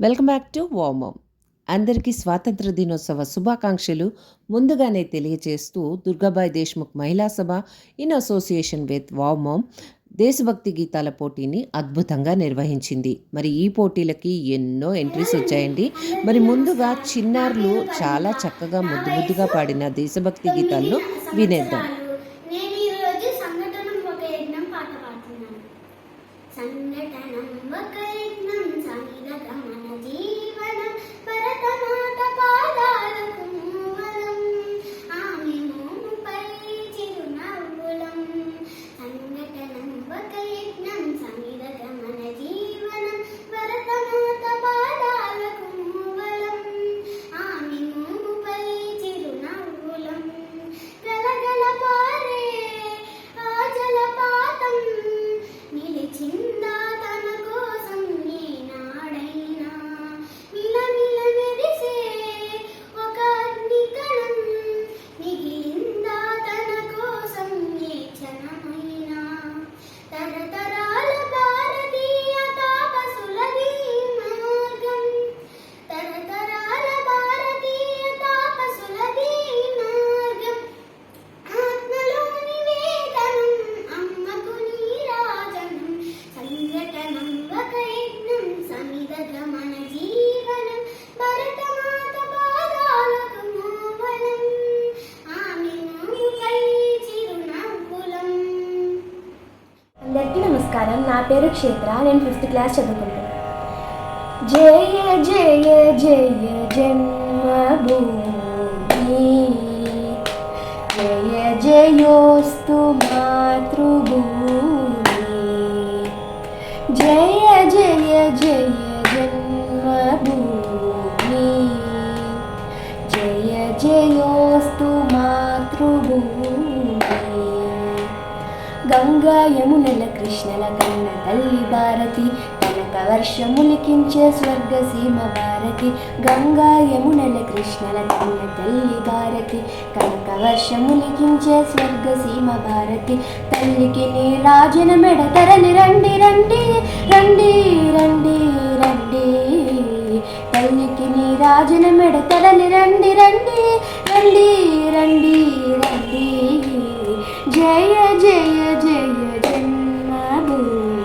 Welcome back to వామమ్ అందరికీ స్వాతంత్ర దినోత్సవ శుభాకాంక్షలు. ముందుగానే తెలియజేస్తూ దుర్గాబాయ్ దేశ్ముఖ్ మహిళా సభ ఇన్ అసోసియేషన్ విత్ వామమ్ దేశభక్తి గీతాల పోటీని అద్భుతంగా నిర్వహించింది. మరి ఈ పోటీలకి ఎన్నో ఎంట్రీస్ వచ్చాయండి. మరి ముందుగా చిన్నారులు చాలా చక్కగా ముద్దు ముద్దుగా పాడిన దేశభక్తి గీతాలను వినేద్దాం. పేరు క్షేత్ర నేను ఫిఫ్త్ క్లాస్ చదువుకుంటాను జయ జయ జయ జన్మభూమి. జయ జయోస్తు మాతృభూమి. జయ జయ జయ గంగా యమునల కృష్ణల కన్న తల్లి భారతి కనక వర్షములికించే స్వర్గ సీమ భారతి. గంగా యమునల కృష్ణల కన్న తల్లి భారతి కనక వర్షములికించే స్వర్గ సీమ భారతి. తల్లికి నీ రాజన మెడ తరలి రండి రండి రండి రండి రండి. తల్లికి నీ రాజన మెడ తరలి రండి రండి రండి రండి రండి. జయ జయ జయ జన్మభూమి.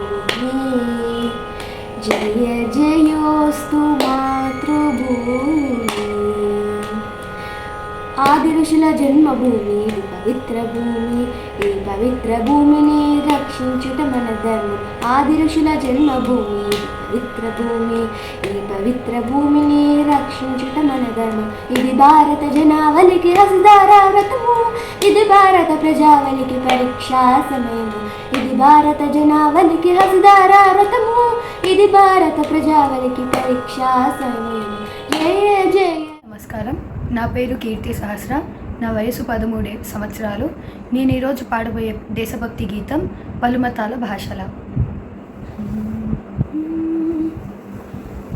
జయ జయోస్తు మాతృభూమి. ఆది ఋషుల జన్మభూమి ఇది పవిత్ర భూమి. ఈ పవిత్ర భూమిని రక్షించుట మన ధర్మం. ఆది ఋషుల జన్మభూమి పవిత్ర భూమి ఈ పవిత్ర భూమిని రక్షించుట మన ధర్మం ఇది భారత జనావళికి రసదారా వ్రతము. ఇది భారత ప్రజావళికి పరీక్షా సమయము ఇది భారత జనావళికి రసదారా వ్రతము. ఇది భారత ప్రజావళికి పరీక్షా సమయము జయ జయ. నమస్కారం. నా పేరు కీర్తి సహస్ర. నా వయసు పదమూడే సంవత్సరాలు. నేను ఈరోజు పాడబోయే దేశభక్తి గీతం పలుమతాల భాషల.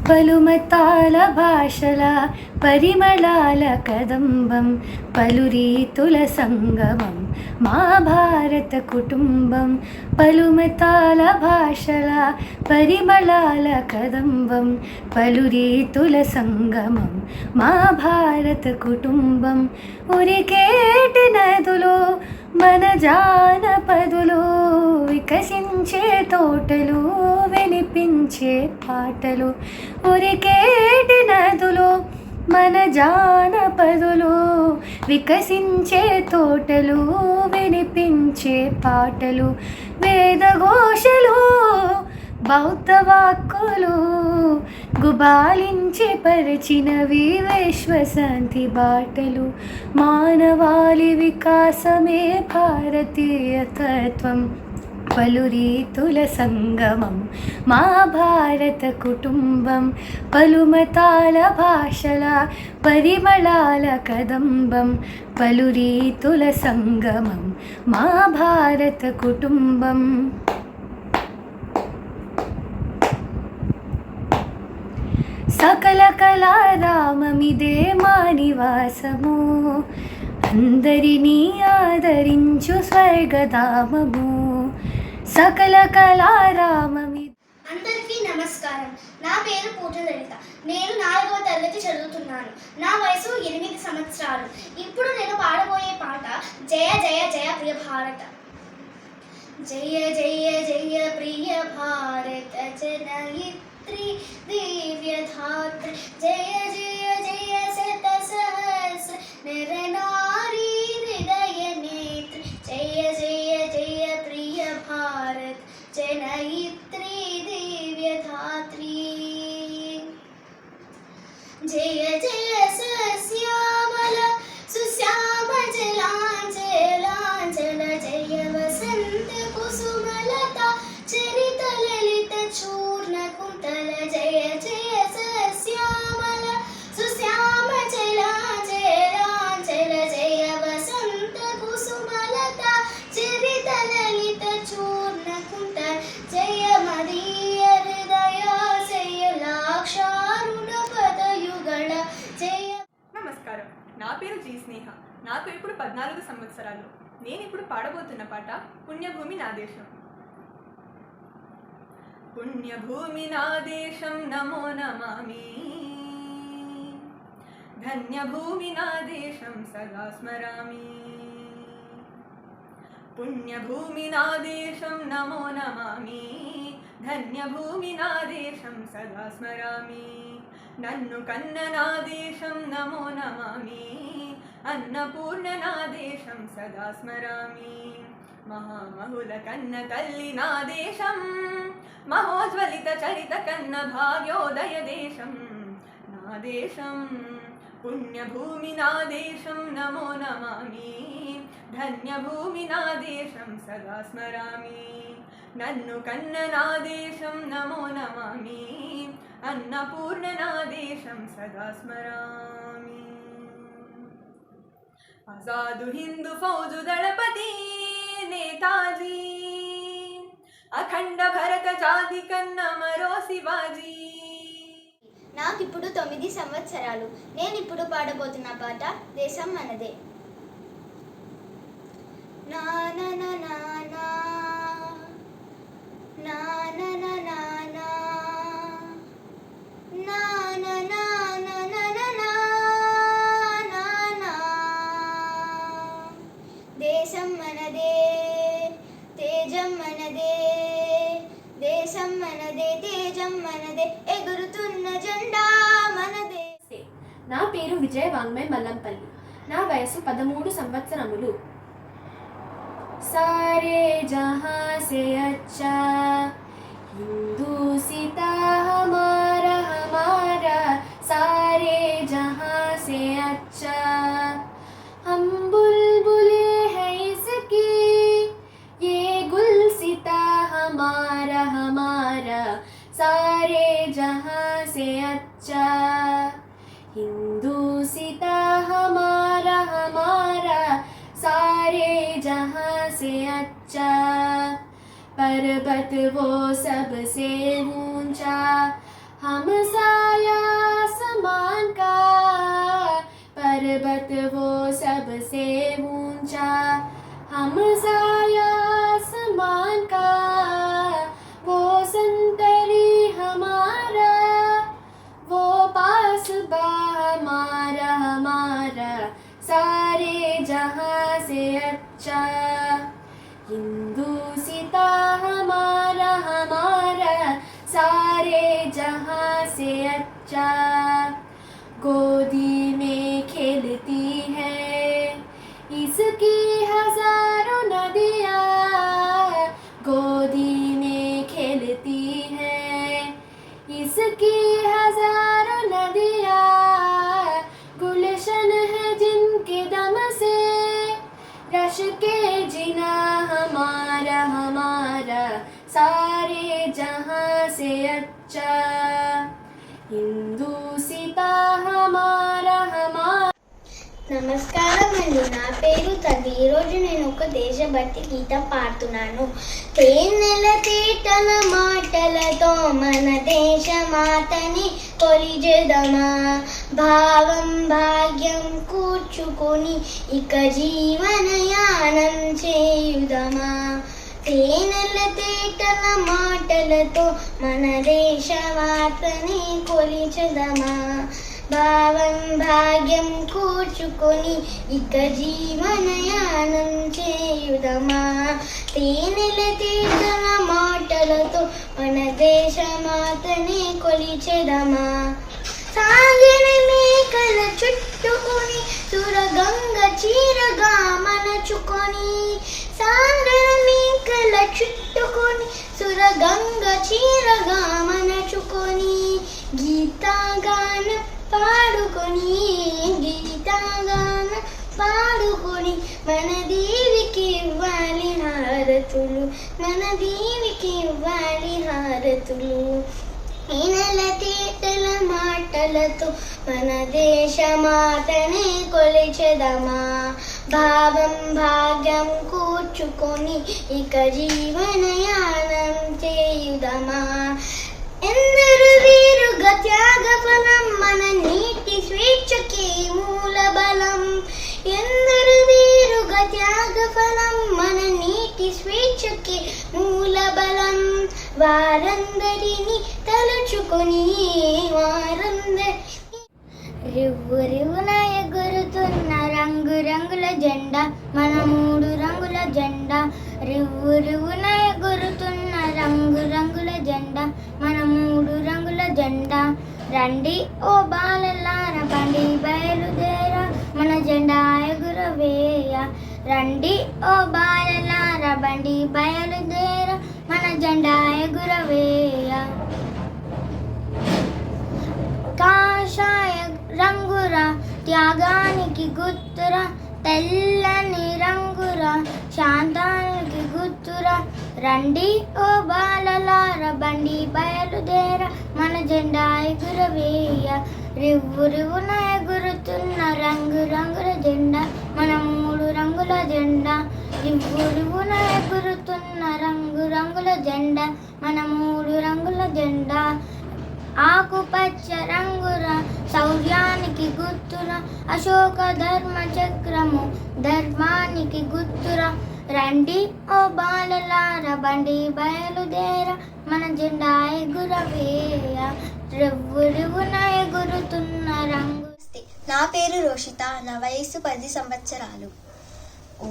పలుమతాల భాషల పరిమళాల కదంబం పలు రీతుల సంగమం మా భారత కుటుంబం. పలుమతాల భాషల పరిమళాల కదంబం పలు రీతుల సంగమం మా భారత కుటుంబం. ఉరికేటి నదులో మన జానపదులు వికసించే తోటలు వినిపించే పాటలు. ఉరికేటి నదులు మన జానపదులు వికసించే తోటలు వినిపించే పాటలు. వేదఘోషలు బౌద్ధ వాక్కులు గుబాలించి పరిచిన విశ్వశాంతి బాటలు మానవాళి వికాసమే భారతీయ తత్వం. పలు రీతుల సంగమం మా భారత కుటుంబం పలుమతాల భాషల పరిమళాల కదంబం. పలు రీతుల సంగమం మా భారత కుటుంబం. సకల కళారామమిదే మా నివాసము అందరినీ ఆదరించు స్వర్గధామము. సకల కళారామమి అందరికీ నమస్కారం. నా పేరు పూజ లలిత నేను నాలుగవ తరగతి చదువుతున్నాను. నా వయసు ఎనిమిది సంవత్సరాలు. ఇప్పుడు నేను పాడబోయే పాట జయ జయ జయ ప్రియ భారత. జయ జయ జయ ప్రియ భారత జనయిత దివ్య ధాత్రి జయ జయ జయ శత సహస్ర నర నారీ హృదయ నేత్రి జయ జయ జయ ప్రియ భారత జనయిత్రి దివ్య ధాత్రి స్నేహ. నాకు ఇప్పుడు పద్నాలుగు సంవత్సరాలు. నేను ఇప్పుడు పాడబోతున్న పాట పుణ్యభూమి నా దేశం. పుణ్యభూమి నా దేశం నమో నమామి. ధన్యభూమి నా దేశం సదా స్మరామి. పుణ్యభూమి నా దేశం నమో నమామి. ధన్యభూమి నా దేశం సదా స్మరామి. నన్ను కన్న నా దేశం నమో నమామి. అన్నపూర్ణ నా దేశం సదా స్మరామి మహామహుల కన్న తల్లి నా దేశం మహోజ్వలిత చరిత కన్న భాగ్యోదయ దేశం నా దేశం పుణ్యభూమి నా ఆజాదు హిందూ ఫౌజు దళపతి నేతాజీ అఖండ భరత జాతి కన్న మరో శివాజీ నాకు ఇప్పుడు తొమ్మిది సంవత్సరాలు నేను ఇప్పుడు పాడబోతున్న పాట దేశం మనదే నా నా నా నా నా. నా పేరు విజయ వాంగ్మయ్ మల్లంపల్లి నా వయసు పదమూడు సంవత్సరములు సారే జహా సే అచ్చా హిందూ సీతా హమారా హమారా సారే జహా సే అచ్చా हम बुलबुले हैं इसकी ये गुलसिता हमारा हमारा सारे जहां से अच्छा जहाँ से अच्छा पर्वत वो सबसे ऊँचा। हम साया समान का पर्वत वो सबसे ऊँचा। हम साया रश के जीना हमारा हमारा। सारे जहाँ से अच्छा నమస్కారం అండి. నా పేరు తది ఈరోజు నేను ఒక దేశభక్తి గీతం పాడుతున్నాను. తేనెల తేటల మాటలతో మన దేశ మాతని కొలిజెదమా భావం భాగ్యం కూర్చుకొని ఇక జీవనయానం చేయుదమా? తేనెల తేటల మాటలతో మన దేశ వార్తని కొలిచదమా? భావం భాగ్యం కూర్చుకొని ఇక జీవనయానం చేయుదమా? తేనెల తేటల మాటలతో మన దేశ మాతనే కొలిచెదమా? సాగిన మేకల చుట్టుకొని సురగంగ చీరగా మనచుకొని సాగర మేకల చుట్టుకొని సురగంగ చీరగా మనచుకొని గీతాగానం పాడుకొని గీతాగాన పాడుకొని మన దేవికి ఇవ్వాలి హారతులు మన దేవికి ఇవ్వాలి హారతులు. ఈనెల తేటల మాటలతో మన దేశ మాతనే కొలిచెదమా? భావం భాగ్యం కూర్చుకొని ఇక జీవనయానం చేయుదమా? ఎందరు వీరుగ త్యాగ ఫలం మన నీటి స్వేచ్ఛకి మూల బలం. ఎందరు వీరుగ త్యాగ ఫలం మన నీటి స్వేచ్ఛకి మూల బలం. వారందరిని తలుచుకొని వారందరి రివ్వు రివ్వున ఎగురుతున్న రంగు రంగుల జెండా మన మూడు రంగుల జెండా. రివ్వు రివ్వున ఎగురుతున్న రంగు రంగుల జెండా మన మూడు రంగుల జెండా. రండి ఓ బాలల్లార బండి బయలుదేరా మన జెండా ఎగురవేయ. రండి ఓ బాలలార బండి బయలుదేరా మన జెండా ఎగురవేయ. కాషాయ రంగురా త్యాగానికి గుర్తురా తెల్లని రంగురా శాంతానికి గుర్తురా రండి ఓ బాలలార బండి బయలుదేర. మన జెండా ఎగురవేయ. రివ్వు రివ్వున ఎగురుతున్న రంగు రంగుల జెండా. మన మూడు రంగుల జెండా. రివ్వు రివ్వున ఎగురుతున్న రంగు రంగుల జెండా. మన మూడు రంగుల జెండా. ఆకుపచ్చ రంగుర శౌర్యానికి గుర్తుర అశోక ధర్మ చక్రము ధర్మానికి గుర్తురా రండి ఓ బాలలార బండి బయలుదేర మన జెండా ఎగురవేయ రివ్వు ఎగురుతున్న రంగు. నా పేరు రోషిత నా వయసు పది సంవత్సరాలు. ఓ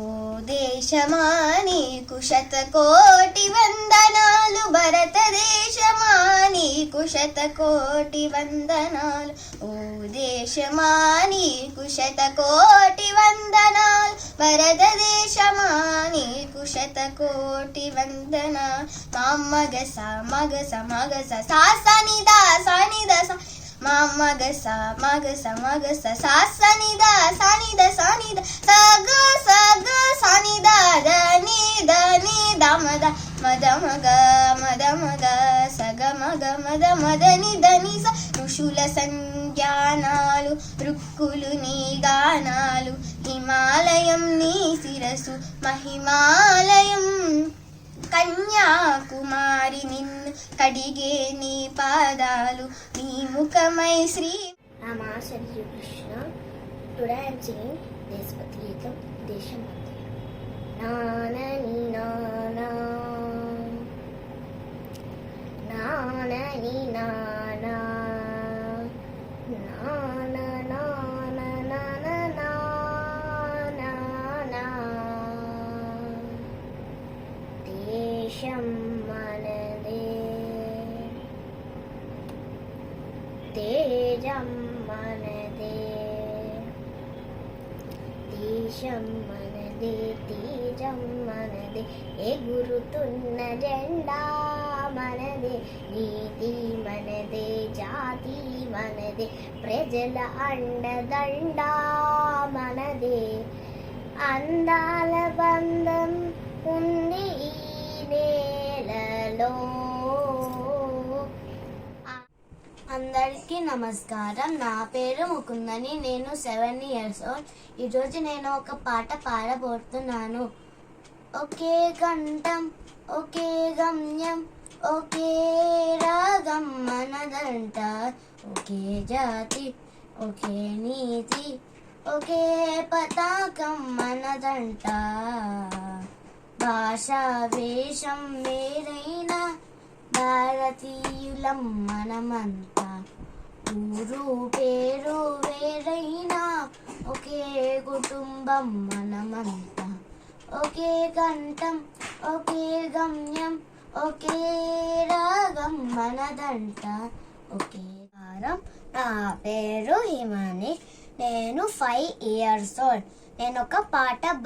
దేశమా నీకు శతకోటి వందనాలు భారతదేశమా నీకు శతకోటి వందనాలు. ఓ దేశమా నీకు శతకోటి వందనాలు భారతదేశమా నీకు శతకోటి వందనాలు. మా మగస మగస మగస సా సనిద సనిద స మా మగస మగస మగస సా సనిద సనిద సనిద సగ సగ సనిద దని దని దమద మద మగ మద మగ సగ మగ మద మదని దని స ఋషుల సంజ్ఞానాలు రుక్కులు నీ గానాలు హిమాలయం నీ శిరసు మహిమాలయం కన్యాకుమారి నిన్ను కడిగే నీ పాదాలు నీ ముఖమై Shri Rama Srikrishna today I'm singing దేశభక్తి గీతం దేశం నానని నానా ఎగురుతున్న జెండా మనదే నీతి మనదే జాతి మనదే ప్రజల అండదండా మనదే అందాల బంధం ఉంది ఈ నేలలో అందరికీ నమస్కారం నా పేరు ముకుందని నేను సెవెన్ ఇయర్స్ ఓల్డ్ ఈరోజు నేను ఒక పాట పాడబోతున్నాను. ఒకే కంఠం ఒకే గమ్యం ఒకే రాగం మనదంట. ఒకే జాతి ఒకే నీతి ఒకే పతాకం మనదంట. భాషా వేషం వేరైన భారతీయులం మనమంతా. ఊరు పేరు వేరైనా ఒకే కుటుంబం మనమంతా. ఒకే కంఠం ఒకే గమ్యం ఒకే రాగం మనదంట. ఒకే వారం నా పేరు హిమాని. నేను ఫైవ్ ఇయర్స్ ఓల్డ్ నేను ఒక పాట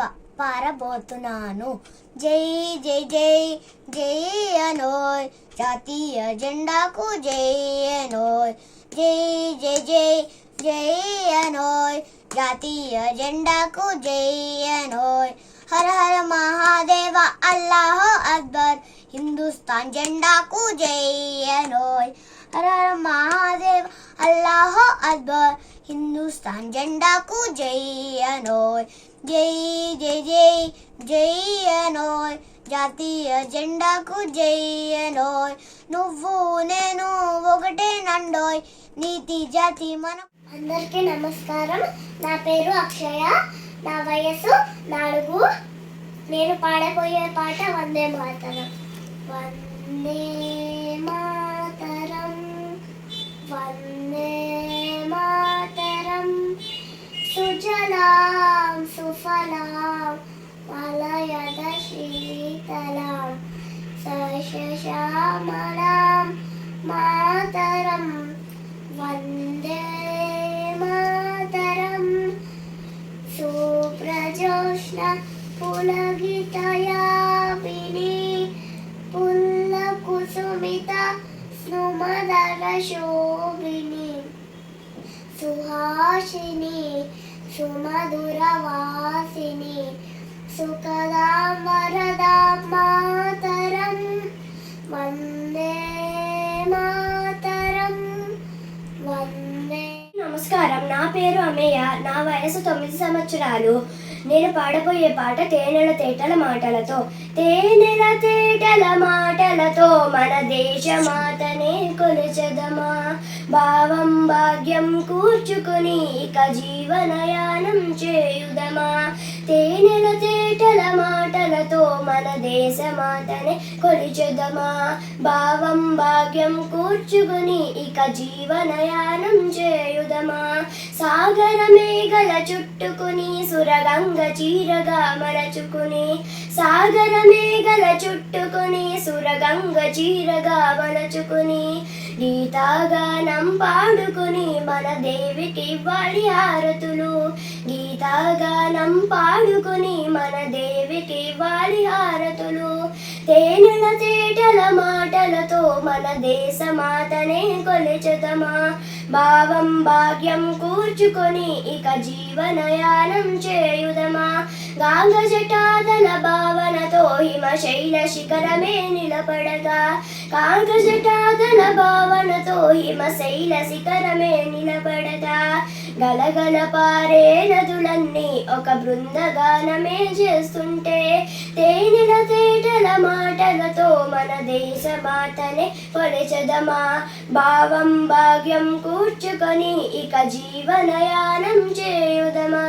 పారబోతున్నాను. జై జై జై జై అనోయ్. జాతీయ జెండాకు జై అనోయ్. జై జై జై జై అనోయ్. జాతీయ జెండాకు జై అనోయ్. హర హర మహాదేవ అల్లాహో అక్బర్ హిందుస్థాన్ జెండాకు జై అనోయ్ హర హర మహాదేవ్ అల్లాహో అక్బర్ హిందుస్థాన్ జెండాకు జై అనోయ్ జై జై జై జై అనోయ్ జాతీయ జెండాకు జై అనోయ్ నువ్వు నేను ఒకటే నండోయ్ నీతి జాతి మన అందరికీ నమస్కారం. నా పేరు అక్షయ. నా వయసు నాలుగు. నేను పాడబోయే పాట వందే మాతరం. వందే మాతరం. వందే మాతరం. సుజలాం సుఫలాం మలయద శీతలాం సశ్యామలాం మాతరం. వందే మాతరం. సుప్రజోష్ణ పుల్ల కుసుమిత స్నుమదర శోభిని. సుహాసిని సుమధురవాసిని సుఖదాం వరదాం మాతరం వందే మాతరం వందే. నమస్కారం. నా పేరు అమ్మయ్య నా వయసు తొమ్మిది సంవత్సరాలు. నేను పాడబోయే పాట తేనెల తేటల మాటలతో. తేనెల తేటల మాటలతో మన దేశమాతనే కొలచదమా? భావం భాగ్యం కూర్చుకుని ఇక జీవనయానం చేయుదమా? తేనెల తేటల మాటలతో మన దేశమాతనే కొలిచెదమా? భావం భాగ్యం కూర్చుకుని ఇక జీవనయానం చేయుదమా? సాగర మేఘల చుట్టుకుని సురగంగ చీరగా మరచుకుని సాగర మేఘల చుట్టుకుని సురగంగ చీరగా వలచుకుని గీతాగానం పాడుకుని మన దేవికి ఇవ్వాలి హారతులు గీతాగానం పాడుకుని మన దేవికి ఇవ్వాలి హారతులు తేనెల తేటల మాటలతో మన దేశమాతనే కొలిచదమా. భావం భాగ్యం కూర్చుకొని ఇక జీవనయానం చేయుదమా. గాంగ జటాదల భావనతో హిమశైల శిఖరమే నిలబడగా కాంగ్రజటాదన జటాదల భావనతో హిమశైల శిఖరమే నిలబడదా గలగల పారే నదులన్నీ ఒక బృందగానమే చేస్తుంటే తేనెల తేటల మాటలతో మన దేశ మాటనే పొలచదమా భావం భాగ్యం కూర్చుకొని ఇక జీవనయానం చేయుదమా?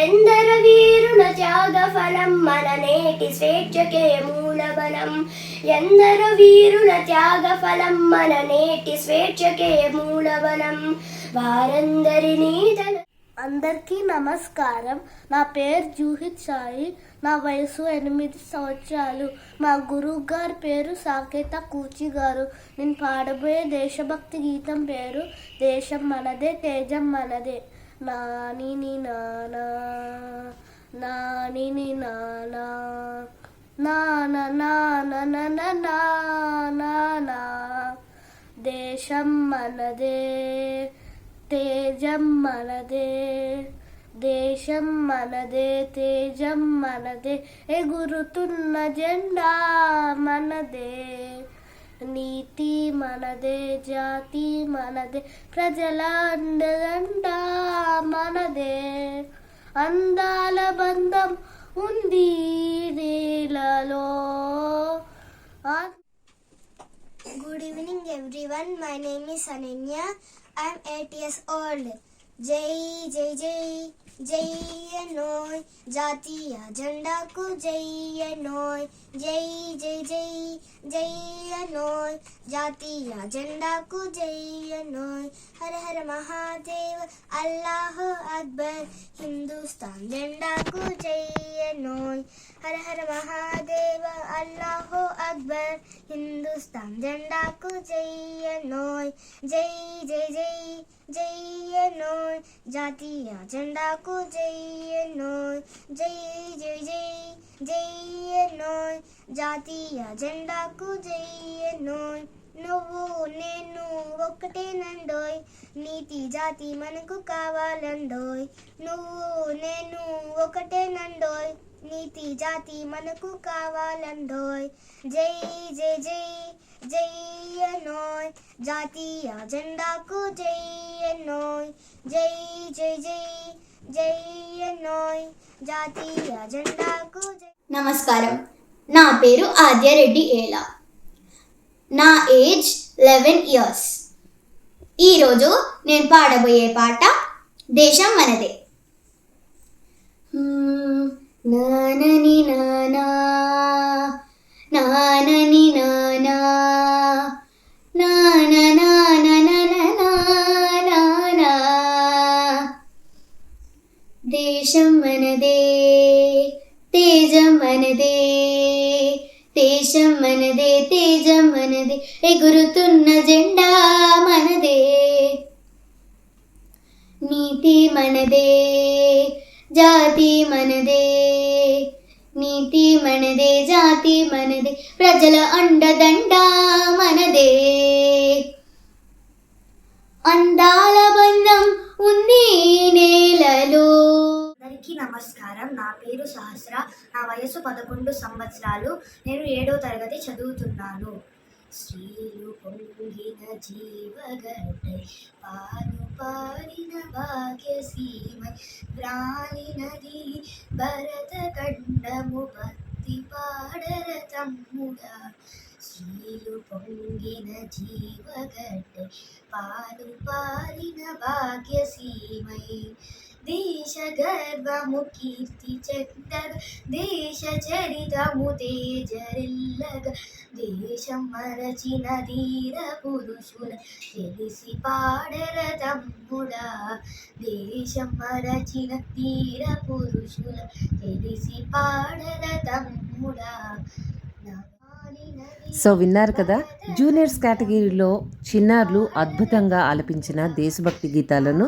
ఎందర వీరుల త్యాగ ఫలం మన నేటి స్వేచ్ఛకే మూలబలం? ఎందర వీరుల త్యాగ ఫలం మన నేటి స్వేచ్ఛకే మూలబలం? వారందరినీ అందరికీ నమస్కారం. నా పేరు జూహిత్ సాయి. నా వయసు ఎనిమిది సంవత్సరాలు. మా గురువు గారి పేరు సాకేత కూచి గారు. నేను పాడబోయే దేశభక్తి గీతం పేరు దేశం మనదే తేజం మనదే. నాని నానా నాని నానా నాన నాన నానా. దేశం మనదే తేజం మనదే దేశం మనదే తేజం మనదే ఎగురుతున్న జెండా మనదే. నీతి మనదే జాతి మనదే ప్రజల అండదండ మనదే. అందాల బంధం ఉంది నీలలో good evening everyone my name is Ananya everyone. My name is Ananya. I am 8 years old. జై జై జై జై అనోయ్ జాతీయ జెండాకు జై అనోయ్ జై జై జై జై అనోయ్ జాతీయ జెండాకు జై అనోయ్ హర హర మహాదేవ్ అల్లాహ్ అక్బర్ హిందుస్థాన్ జెండాకు జై అనోయ్ హర హర మహాదేవ అల్లాహ్ అక్బర్ హిందుస్థాన్ జెండాకు జై అనోయ్ జై జై జై జై అనోయ్ జాతీయ జెండాకు జై అనోయ్ జై జై జై జై అనోయ్ జాతీయ జెండాకు జై అనోయ్ నువ్వు నేను ఒక్కటేనండోయ్ నీతి జాతి మనకు కావాలండోయ్ నువ్వు నేను ఒకటేనండోయ్ నీతి జాతి మనకు కావాలండోయ్ జై జై జై జై అనోయ్ జాతీయ జెండాకు జై అనోయ్ జై జై జై జై అనోయ్ జాతీయ జెండాకు నమస్కారం. నా పేరు ఆద్యారెడ్డి ఏలా. నా ఏజ్ లెవెన్ ఇయర్స్. ఈరోజు నేను పాడబోయే పాట దేశం మనదే. నానని నానా నానని నానా నాన నానా దేశం మనదే తేజం మనదే దేశం మనదే తేజం మనదే ఎగురుతున్న జెండా మనదే. నీతి మనదే జాతి మనదే నీతి మనదే జాతి మనదే ప్రజల అండదండ మనదే. అందాల బంధం ఉంది నేలలో. అందరికీ నమస్కారం. నా పేరు సహస్ర. నా వయసు పదకొండు సంవత్సరాలు. నేను ఏడో తరగతి చదువుతున్నాను. స్త్రీలు పొంగిన జీవగడ్డై పాలు పారిన భాగ్యసీమై ప్రాణినది భరత ఖండము భక్తి పాడర తమ్ముడా స్త్రీలు పొంగిన జీవగడ్డై పాలు పారిన భాగ్యసీమై దేశ గర్వము కీర్తి చెందగ దేశ చరితము తేజరిల్లగ. దేశం మరచిన ధీర పురుషుల తెలిసి పాడర తమ్ముడా. దేశం మరచిన ధీర పురుషుల తెలిసి పాడర తమ్ముడా. సో విన్నారు కదా జూనియర్స్ కేటగిరీలో చిన్నారులు అద్భుతంగా ఆలపించిన దేశభక్తి గీతాలను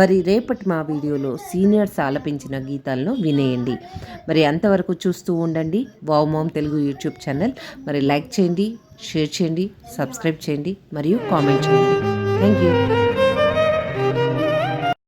మరి రేపటి మా వీడియోలో సీనియర్స్ ఆలపించిన గీతాలను వినేయండి. మరి అంతవరకు చూస్తూ ఉండండి. Wow Telugu YouTube channel. మరి లైక్ చేయండి షేర్ చేయండి సబ్స్క్రైబ్ చేయండి మరియు కామెంట్ చేయండి. Thank you.